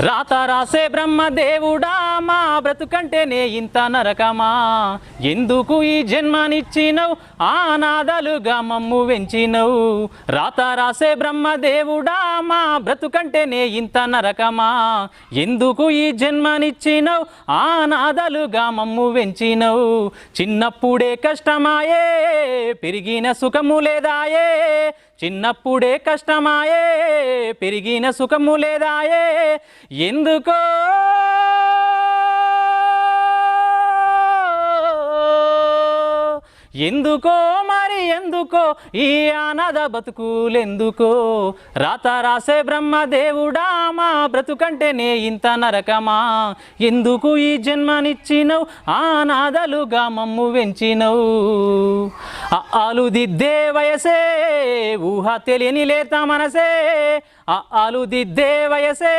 రాత రాసే బ్రహ్మదేవుడా మా బ్రతుకంటేనే ఇంత నరకమా? ఎందుకు ఈ జన్మనిచ్చినవు? ఆనాదలుగా మమ్ము వెంచినవు. రాత రాసే బ్రహ్మదేవుడా మా బ్రతుకంటేనే ఇంత నరకమా? ఎందుకు ఈ జన్మనిచ్చినవు? ఆనాదలుగా మమ్ము వెంచినవు. చిన్నప్పుడే కష్టమాయే పెరిగిన సుఖము లేదాయే. చిన్నప్పుడే కష్టమాయే. పెరిగిన సుఖము లేదాయే. ఎందుకో ఎందుకో మరి ఎందుకో ఈ ఆనద బతుకులెందుకో? రాత రాసే బ్రహ్మదేవుడా మా బ్రతుకంటేనే ఇంత నరకమా? ఎందుకు ఈ జన్మనిచ్చినవు? ఆనాదలుగా మమ్ము వెంచినవు. అలుదిద్దే వయసే ఊహ తెలియని లేత మనసే. అలుదిద్దే వయసే